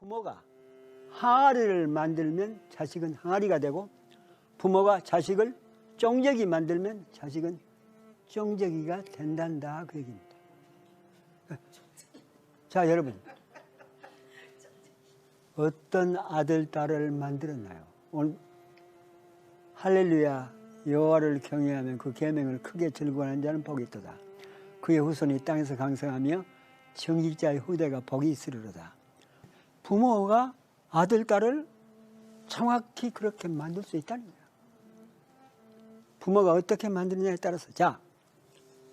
부모가 항아리를 만들면 자식은 항아리가 되고 부모가 자식을 쫑저기 만들면 자식은 쫑저기가 된단다 그 얘기입니다. 자 여러분 어떤 아들 딸을 만들었나요? 오늘 할렐루야 여호와를 경외하면 그 계명을 크게 즐거워하는 자는 복이 있도다. 그의 후손이 땅에서 강성하며 정직자의 후대가 복이 있으리로다. 부모가 아들 딸을 정확히 그렇게 만들 수 있다는 거야. 부모가 어떻게 만드느냐에 따라서 자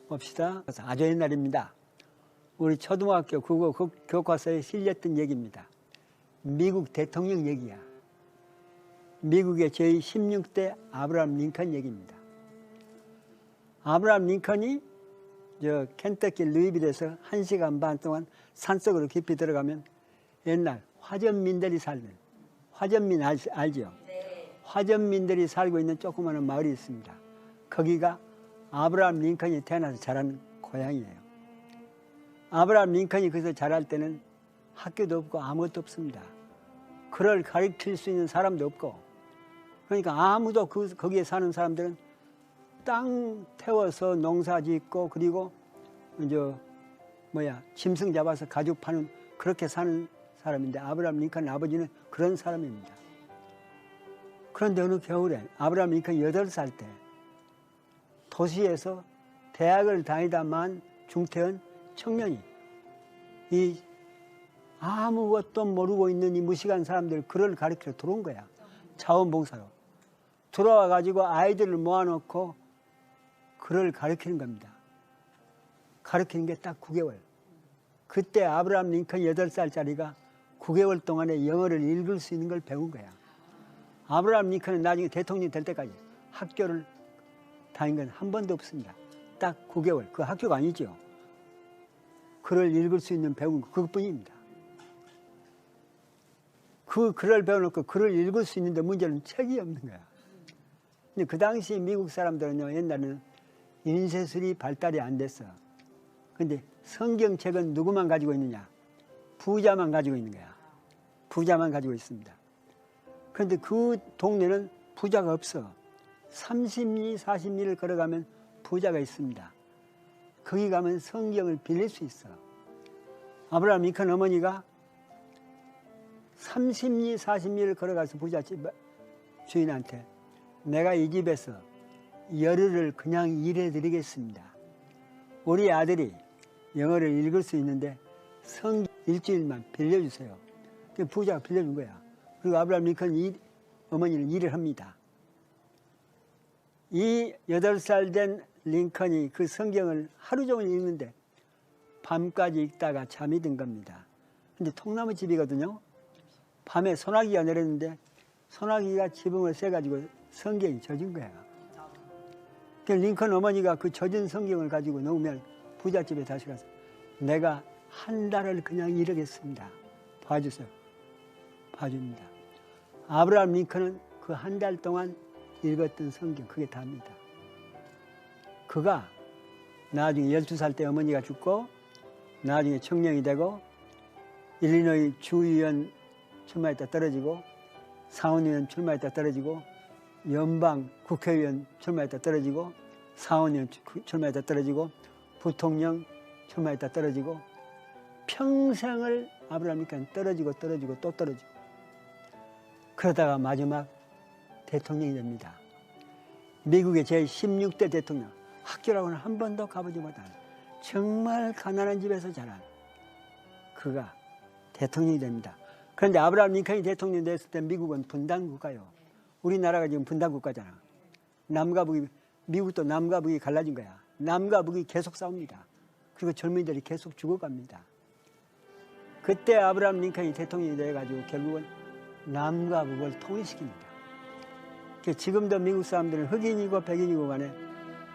봅시다. 아주 옛날입니다. 우리 초등학교 국어 교- 교과서에 실렸던 얘기입니다. 미국 대통령 얘기야. 미국의 제16대 아브라함 링컨 얘기입니다. 아브라함 링컨이 저 켄터키 루이빌에서 한 시간 반 동안 산속으로 깊이 들어가면 옛날 화전민들이 살는 화전민 알, 알죠? 화전민들이 살고 있는 조그마한 마을이 있습니다. 거기가 아브라함 링컨이 태어나서 자란 고향이에요. 아브라함 링컨이 거기서 자랄 때는 학교도 없고 아무것도 없습니다. 그를 가르칠 수 있는 사람도 없고 그러니까 아무도 그, 거기에 사는 사람들은 땅 태워서 농사 짓고 그리고 이제 뭐야 짐승 잡아서 가죽 파는 그렇게 사는 사람인데 아브라함 링컨 아버지는 그런 사람입니다. 그런데 어느 겨울에 아브라함 링컨 여덟 살 때 도시에서 대학을 다니다만 중퇴한 청년이 이 아무것도 모르고 있는 이 무식한 사람들 그를 가르치러 들어온 거야. 자원봉사로. 들어와 가지고 아이들을 모아놓고 그를 가르치는 겁니다. 가르치는 게 딱 9개월. 그때 아브라함 링컨 8살짜리가 9개월 동안에 영어를 읽을 수 있는 걸 배운 거야. 아브라함 링컨은 나중에 대통령이 될 때까지 학교를 다닌 건 한 번도 없습니다. 딱 9개월. 그 학교가 아니죠. 글을 읽을 수 있는 배운 거 그것뿐입니다. 그 글을 배워놓고 글을 읽을 수 있는데 문제는 책이 없는 거야. 근데 그 당시 미국 사람들은요, 옛날에는 인쇄술이 발달이 안 됐어. 근데 성경책은 누구만 가지고 있느냐? 부자만 가지고 있는 거야. 부자만 가지고 있습니다. 그런데 그 동네는 부자가 없어. 30리, 40리를 걸어가면 부자가 있습니다. 거기 가면 성경을 빌릴 수 있어. 아브라함 링컨 어머니가 30리, 40리를 걸어가서 부잣집 주인한테 내가 이 집에서 열흘을 그냥 일해드리겠습니다. 우리 아들이 영어를 읽을 수 있는데 성 일주일만 빌려주세요. 그 부자가 빌려준 거야. 그리고 아브라함 링컨 이 어머니는 일을 합니다. 이 여덟 살된 링컨이 그 성경을 하루 종일 읽는데 밤까지 읽다가 잠이 든 겁니다. 근데 통나무 집이거든요. 밤에 소나기가 내렸는데 소나기가 지붕을 쐬가지고 성경이 젖은 거야. 그 링컨 어머니가 그 젖은 성경을 가지고 놓으면 부잣집에 다시 가서 내가 한 달을 그냥 이러겠습니다. 봐주세요. 봐줍니다. 아브라함 링컨은 그 한 달 동안 읽었던 성경 그게 다입니다. 그가 나중에 12살 때 어머니가 죽고 나중에 청년이 되고 일리노이 주의원 출마했다 떨어지고 상원의원 출마했다 떨어지고 연방 국회의원 출마했다 떨어지고 상원의원 출마했다 떨어지고 부통령 출마했다 떨어지고 평생을 아브라함 링컨 떨어지고 떨어지고 또 떨어지고 그러다가 마지막 대통령이 됩니다. 미국의 제16대 대통령 학교라고는 한 번도 가보지 못한 정말 가난한 집에서 자란 그가 대통령이 됩니다. 그런데 아브라함 링컨이 대통령이 됐을 때 미국은 분단 국가요. 우리나라가 지금 분단 국가잖아. 남과 북이 미국도 남과 북이 갈라진 거야. 남과 북이 계속 싸웁니다. 그리고 젊은이들이 계속 죽어갑니다. 그때 아브라함 링컨이 대통령이 돼가지고 결국은 남과 북을 통일시킵니다. 그 지금도 미국 사람들은 흑인이고 백인이고 간에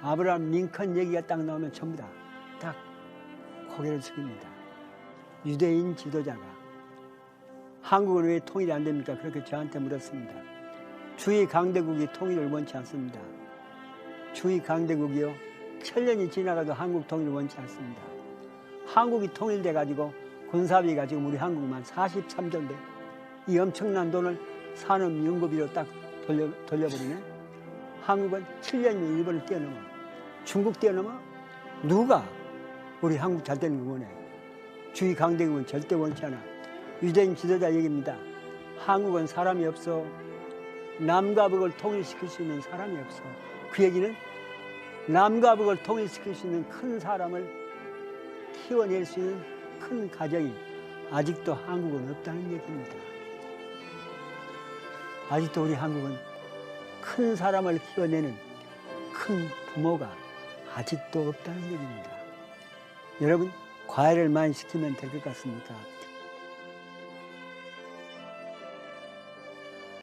아브라함 링컨 얘기가 딱 나오면 전부 다 딱 고개를 숙입니다. 유대인 지도자가 한국은 왜 통일이 안 됩니까? 그렇게 저한테 물었습니다. 주의 강대국이 통일을 원치 않습니다. 주의 강대국이요. 천년이 지나가도 한국 통일을 원치 않습니다. 한국이 통일돼 가지고 군사비 가 지금 우리 한국만 43조인데 이 엄청난 돈을 산업 연구비로 딱 돌려, 돌려버리네. 한국은 7년이면 일본을 뛰어넘어. 중국 뛰어넘어? 누가 우리 한국 잘 되는 거 원해? 주의 강대국은 절대 원치 않아. 유대인 지도자 얘기입니다. 한국은 사람이 없어. 남과 북을 통일시킬 수 있는 사람이 없어. 그 얘기는 남과 북을 통일시킬 수 있는 큰 사람을 키워낼 수 있는 큰 가정이 아직도 한국은 없다는 얘기입니다. 아직도 우리 한국은 큰 사람을 키워내는 큰 부모가 아직도 없다는 얘기입니다. 여러분, 과외를 많이 시키면 될 것 같습니까?